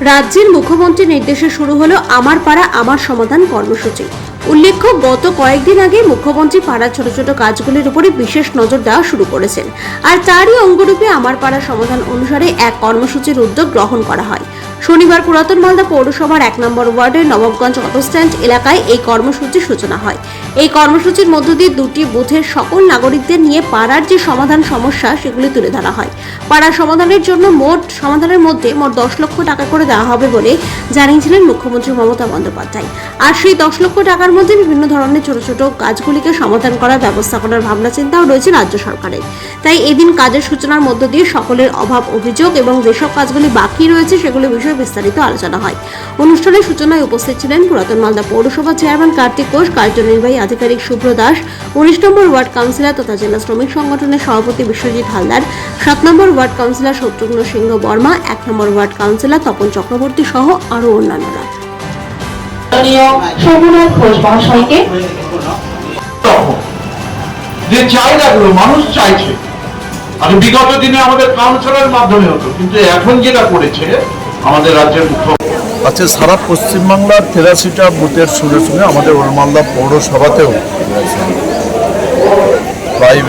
রাজ্যের মুখ্যমন্ত্রীর নির্দেশে শুরু হলো আমার পাড়া আমার সমাধান কর্মসূচি। উল্লেখ্য, গত কয়েকদিন আগে মুখ্যমন্ত্রী পাড়ার ছোট ছোট কাজগুলির উপরে বিশেষ নজর দেওয়া শুরু করেছেন। আর তারই অঙ্গরূপে আমার পাড়া সমাধান অনুসারে এক কর্মসূচির উদ্যোগ গ্রহণ করা হয়। শনিবার পুরাতন মালদা পৌরসভার এক নম্বর ওয়ার্ডের নবাবগঞ্জ অটোস্ট্যান্ড এলাকায় এই কর্মসূচির সূচনা হয়। এই কর্মসূচির মধ্য দিয়ে দুটি বুথের সকল নাগরিকদের নিয়ে পাড়ার যে সমাধান সমস্যা, সেগুলি তুলে ধরা হয়। পাড়ার সমাধানের জন্য মোট, সমাধানের মধ্যে মোট দশ লক্ষ টাকা করে দেওয়া হবে বলে জানিয়েছিলেন মুখ্যমন্ত্রী মমতা বন্দ্যোপাধ্যায়। আর সেই দশ লক্ষ টাকার মধ্যে বিভিন্ন ধরনের ছোট ছোট কাজগুলিকে সমাধান করার ব্যবস্থা করার ভাবনা চিন্তাও রয়েছে রাজ্য সরকারের। তাই এদিন কাজের সূচনার মধ্য দিয়ে সকলের অভাব, অভিযোগ এবং যেসব কাজগুলি বাকি রয়েছে সেগুলি বিষয়ে বিস্তারিত আলোচনা হয়। অনুষ্ঠানের সূচনায় উপস্থিত ছিলেন পুরাতন মালদা পৌরসভা চেয়ারম্যান কার্তিক ঘোষ, কার্যনির্বাহী আধিকারিক শুভ্র দাস, উনিশ নম্বর ওয়ার্ড কাউন্সিলর তথা জেলা শ্রমিক সংগঠনের সভাপতি বিশ্বজিৎ হালদার, সাত নম্বর ওয়ার্ড কাউন্সিলর শত্রুঘ্ন সিংহ বর্মা, এক নম্বর ওয়ার্ড কাউন্সিলর তপন চক্রবর্তী সহ আরও অন্যান্যরা। মাননীয় শোভনাথ ঘোষ মহাশয়কে। যে চাহিদাগুলো মানুষ চাইছে। আর বিগত দিনে আমাদের কাউন্সিলের মাধ্যমে হতো কিন্তু এখন যেটা করেছে আমাদের রাজ্যের মুখ্য আচ্ছা সারা পশ্চিমবাংলার তেরাশিটা বুথের সঙ্গে সঙ্গে আমাদের ওলমালদা পৌরসভাতেও প্রায়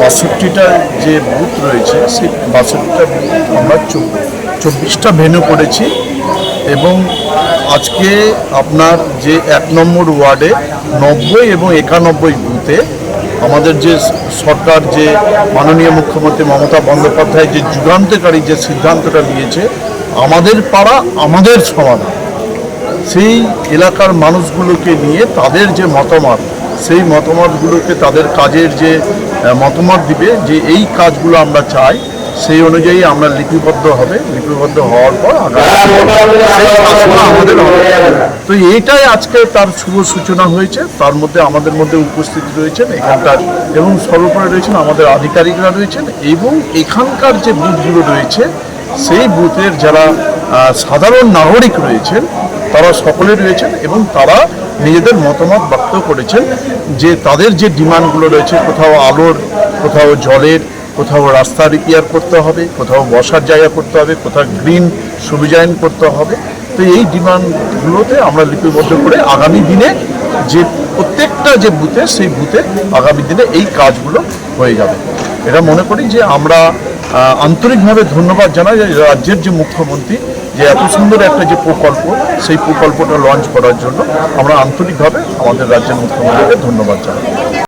বাষট্টিটা যে বুথ রয়েছে সেই বাষট্টিটা বুথ আমরা চব্বিশটা ভেনু করেছি। এবং আজকে আপনার যে এক নম্বর ওয়ার্ডে নব্বই এবং একানব্বই বুথে আমাদের যে সরকার যে মাননীয় মুখ্যমন্ত্রী মমতা বন্দ্যোপাধ্যায় যে যুগান্তকারী যে সিদ্ধান্তটা নিয়েছে, আমাদের পাড়া আমাদের সমাধান সেই এলাকার মানুষগুলোকে নিয়ে তাদের যে মতামত, সেই মতামতগুলোকে তাদের কাজের যে মতামত দিবে যে এই কাজগুলো আমরা চাই সেই অনুযায়ী আমরা লিপিবদ্ধ হবে লিপিবদ্ধ হওয়ার পর কাজগুলো আমাদের তো এইটাই আজকে তার শুভ সূচনা হয়েছে। তার মধ্যে আমাদের মধ্যে উপস্থিত রয়েছেন এখানকার এবং সর্বোপরি রয়েছেন আমাদের আধিকারিকরা রয়েছেন এবং এখানকার যে বুথগুলো রয়েছে সেই বুথের যারা সাধারণ নাগরিক রয়েছেন তারা সকলে রয়েছেন এবং তারা নিজেদের মতামত ব্যক্ত করেছেন যে তাদের যে ডিমান্ডগুলো রয়েছে কোথাও আলোর কোথাও জলের কোথাও রাস্তা রিপেয়ার করতে হবে, কোথাও বসার জায়গা করতে হবে, কোথাও গ্রিন সুবিজায়ন করতে হবে। তো এই ডিমান্ডগুলোতে আমরা লিপিবদ্ধ করে আগামী দিনে যে প্রত্যেকটা যে বুথে সেই বুথে আগামী দিনে এই কাজগুলো হয়ে যাবে। এটা মনে করি যে আমরা আন্তরিকভাবে ধন্যবাদ জানাই রাজ্যের যে মুখ্যমন্ত্রী, যে এত সুন্দর একটা যে প্রকল্প, সেই প্রকল্পটা লঞ্চ করার জন্য আমরা আন্তরিকভাবে আমাদের রাজ্যের মুখ্যমন্ত্রীকে ধন্যবাদ জানাই।